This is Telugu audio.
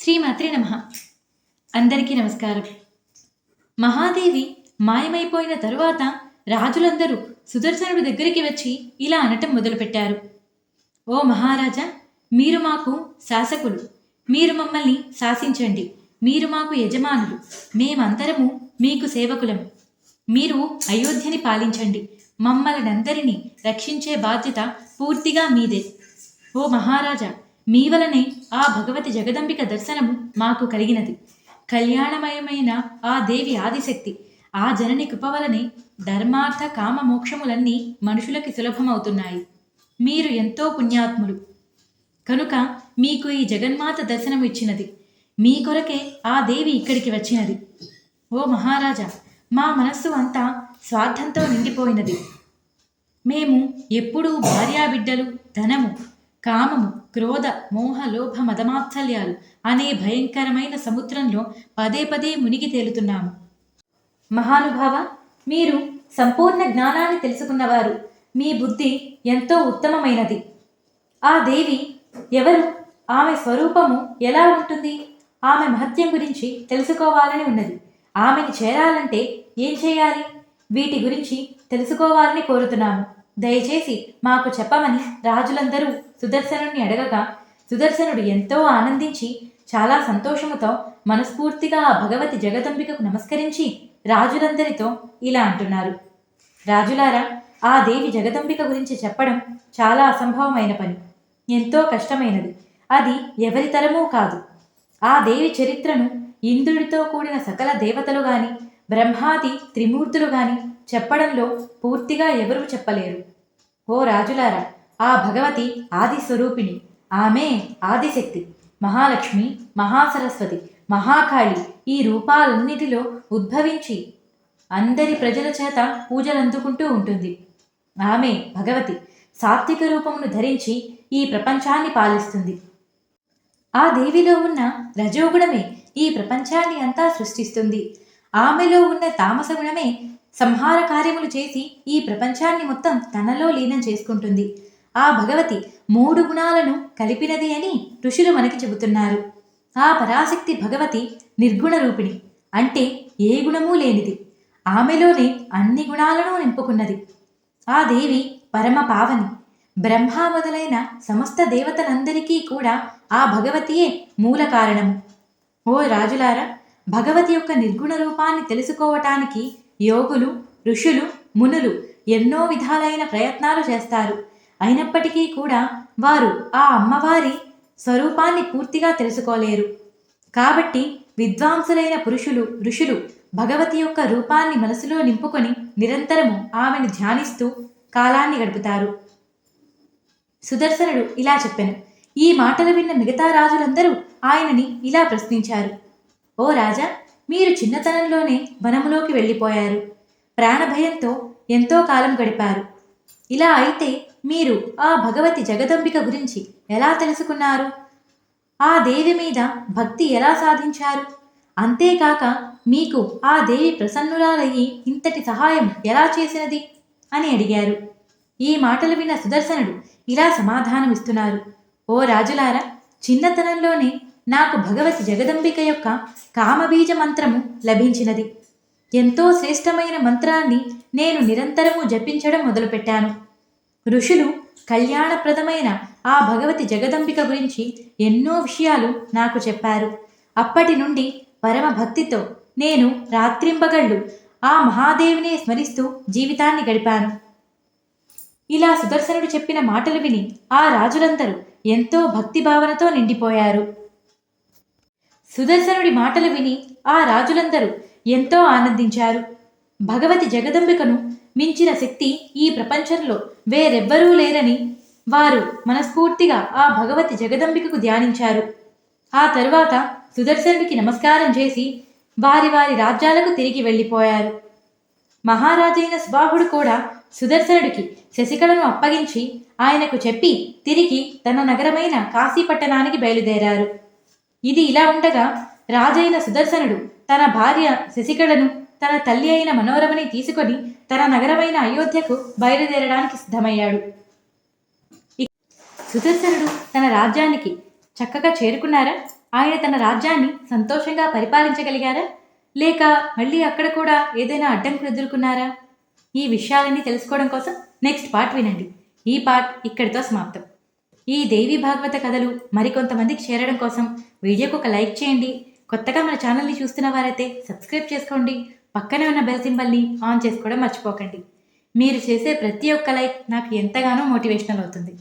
శ్రీమాత్రి నమ. అందరికీ నమస్కారం. మహాదేవి మాయమైపోయిన తరువాత రాజులందరూ సుదర్శనుడి దగ్గరికి వచ్చి ఇలా అనటం మొదలుపెట్టారు. ఓ మహారాజా మీరు మాకు శాసకులు. మీరు మమ్మల్ని శాసించండి. మీరు మాకు యజమానులు. మేమందరము మీకు సేవకులము. మీరు అయోధ్యని పాలించండి. మమ్మల్ని అందరినీ రక్షించే బాధ్యత పూర్తిగా మీదే. ఓ మహారాజా మీ వలనే ఆ భగవతి జగదంబిక దర్శనము మాకు కలిగినది. కళ్యాణమయమైన ఆ దేవి ఆదిశక్తి ఆ జనని కృప వలనే ధర్మార్థ కామ మోక్షములన్నీ మనుషులకి సులభమవుతున్నాయి. మీరు ఎంతో పుణ్యాత్ములు. కనుక మీకు ఈ జగన్మాత దర్శనం ఇచ్చినది. మీ కొరకే ఆ దేవి ఇక్కడికి వచ్చినది. ఓ మహారాజా మా మనస్సు అంతా స్వార్థంతో నిండిపోయినది. మేము ఎప్పుడూ భార్యాబిడ్డలు ధనము కామము క్రోధ మోహ లోభ మదమాత్సల్యాలు అనే భయంకరమైన సముద్రంలో పదే పదే మునిగి తేలుతున్నాము. మహానుభావ మీరు సంపూర్ణ జ్ఞానాన్ని తెలుసుకున్నవారు. మీ బుద్ధి ఎంతో ఉత్తమమైనది. ఆ దేవి ఎవరు? ఆమె స్వరూపము ఎలా ఉంటుంది? ఆమె మహత్యం గురించి తెలుసుకోవాలని ఉన్నది. ఆమెని చేరాలంటే ఏం చేయాలి? వీటి గురించి తెలుసుకోవాలని కోరుతున్నాము. దయచేసి మాకు చెప్పమని రాజులందరూ సుదర్శనుడిని అడగగా సుదర్శనుడు ఎంతో ఆనందించి చాలా సంతోషముతో మనస్ఫూర్తిగా ఆ భగవతి జగదంబికకు నమస్కరించి రాజులందరితో ఇలా అంటున్నారు. రాజులారా ఆ దేవి జగదంబిక గురించి చెప్పడం చాలా అసంభవమైన పని. ఎంతో కష్టమైనది. అది ఎవరి తరమూ కాదు. ఆ దేవి చరిత్రను ఇంద్రుడితో కూడిన సకల దేవతలు గాని బ్రహ్మాది త్రిమూర్తులు గాని చెప్పడంలో పూర్తిగా ఎవరూ చెప్పలేరు. ఓ రాజులారా ఆ భగవతి ఆది స్వరూపిణి ఆమె ఆదిశక్తి మహాలక్ష్మి మహాసరస్వతి మహాకాళి ఈ రూపాలన్నిటిలో ఉద్భవించి అందరి ప్రజల చేత పూజలందుకుంటూ ఉంటుంది. ఆమె భగవతి సాత్విక రూపమును ధరించి ఈ ప్రపంచాన్ని పాలిస్తుంది. ఆ దేవిలో ఉన్న రజోగుణమే ఈ ప్రపంచాన్ని అంతా సృష్టిస్తుంది. ఆమెలో ఉన్న తామస గుణమే సంహార కార్యములు చేసి ఈ ప్రపంచాన్ని మొత్తం తనలో లీనం చేసుకుంటుంది. ఆ భగవతి మూడు గుణాలను కలిపినది అని ఋషులు మనకి చెబుతున్నారు. ఆ పరాశక్తి భగవతి నిర్గుణ రూపిణి. అంటే ఏ గుణమూ లేనిది. ఆమెలోనే అన్ని గుణాలను నింపుకున్నది. ఆ దేవి పరమ పావని. బ్రహ్మ మొదలైన సమస్త దేవతలందరికీ కూడా ఆ భగవతియే మూల కారణము. ఓ రాజులారా భగవతి యొక్క నిర్గుణ రూపాన్ని తెలుసుకోవటానికి యోగులు ఋషులు మునులు ఎన్నో విధాలైన ప్రయత్నాలు చేస్తారు. అయినప్పటికీ కూడా వారు ఆ అమ్మవారి స్వరూపాన్ని పూర్తిగా తెలుసుకోలేరు. కాబట్టి విద్వాంసులైన పురుషులు ఋషులు భగవతి యొక్క రూపాన్ని మనసులో నింపుకొని నిరంతరము ఆమెను ధ్యానిస్తూ కాలాన్ని గడుపుతారు. సుదర్శనుడు ఇలా చెప్పాను. ఈ మాటలు విన్న మిగతా రాజులందరూ ఆయనని ఇలా ప్రశ్నించారు. ఓ రాజా మీరు చిన్నతనంలోనే వనములోకి వెళ్ళిపోయారు. ప్రాణభయంతో ఎంతో కాలం గడిపారు. ఇలా అయితే మీరు ఆ భగవతి జగదంబిక గురించి ఎలా తెలుసుకున్నారు? ఆ దేవి మీద భక్తి ఎలా సాధించారు? అంతేకాక మీకు ఆ దేవి ప్రసన్నురాలయ్యి ఇంతటి సహాయం ఎలా చేసినది? అని అడిగారు. ఈ మాటలు విన్న సుదర్శనుడు ఇలా సమాధానమిస్తున్నారు. ఓ రాజులారా చిన్నతనంలోనే నాకు భగవతి జగదంబిక యొక్క కామబీజ మంత్రము లభించినది. ఎంతో శ్రేష్టమైన మంత్రాన్ని నేను నిరంతరము జపించడం మొదలుపెట్టాను. ఋషులు కళ్యాణప్రదమైన ఆ భగవతి జగదంబిక గురించి ఎన్నో విషయాలు నాకు చెప్పారు. అప్పటి నుండి పరమ భక్తితో నేను రాత్రింబగళ్ళు ఆ మహాదేవినే స్మరిస్తూ జీవితాన్ని గడిపాను. ఇలా సుదర్శనుడు చెప్పిన మాటలు విని ఆ రాజులందరూ ఎంతో భక్తిభావనతో నిండిపోయారు. సుదర్శనుడి మాటలు విని ఆ రాజులందరూ ఎంతో ఆనందించారు. భగవతి జగదంబికను మించిన శక్తి ఈ ప్రపంచంలో వేరెవ్వరూ లేరని వారు మనస్ఫూర్తిగా ఆ భగవతి జగదంబికకు ధ్యానించారు. ఆ తరువాత సుదర్శనుడికి నమస్కారం చేసి వారి వారి రాజ్యాలకు తిరిగి వెళ్ళిపోయారు. మహారాజైన సుబాహుడు కూడా సుదర్శనుడికి శశికళను అప్పగించి ఆయనకు చెప్పి తిరిగి తన నగరమైన కాశీపట్టణానికి బయలుదేరారు. ఇది ఇలా ఉండగా రాజైన సుదర్శనుడు తన భార్య శశికళను తన తల్లి అయిన మనోరమని తీసుకొని తన నగరమైన అయోధ్యకు బయలుదేరడానికి సిద్ధమయ్యాడు. సుదర్శనుడు తన రాజ్యానికి చక్కగా చేరుకున్నారా? ఆయన తన రాజ్యాన్ని సంతోషంగా పరిపాలించగలిగారా? లేక మళ్ళీ అక్కడ కూడా ఏదైనా అడ్డంకులు ఎదుర్కొన్నారా? ఈ విషయాలన్నీ తెలుసుకోవడం కోసం నెక్స్ట్ పార్ట్ వినండి. ఈ పార్ట్ ఇక్కడితో సమాప్తం. ఈ దేవి భాగవత కథలు మరికొంతమందికి చేరడం కోసం వీడియోకి ఒక లైక్ చేయండి. కొత్తగా మన ఛానల్ని చూస్తున్న వారైతే సబ్స్క్రైబ్ చేసుకోండి. పక్కనే ఉన్న బెల్ సింబల్ని ఆన్ చేసుకోవడం మర్చిపోకండి. మీరు చేసే ప్రతి ఒక్క లైక్ నాకు ఎంతగానో మోటివేషనల్ అవుతుంది.